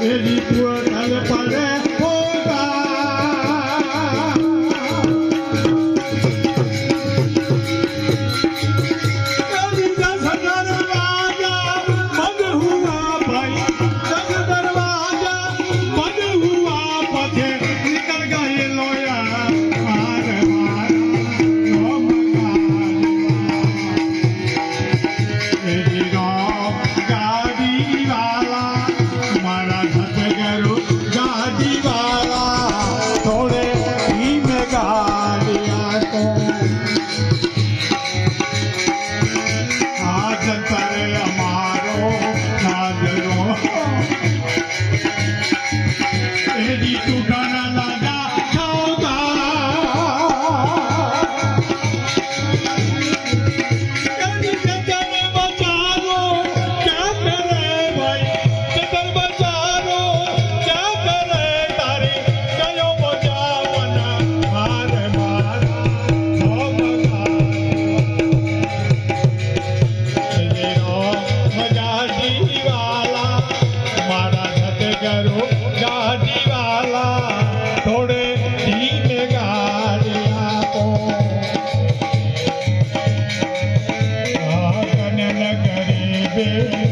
Ele pula, ele parece, oh, યાદ રહો Yeah.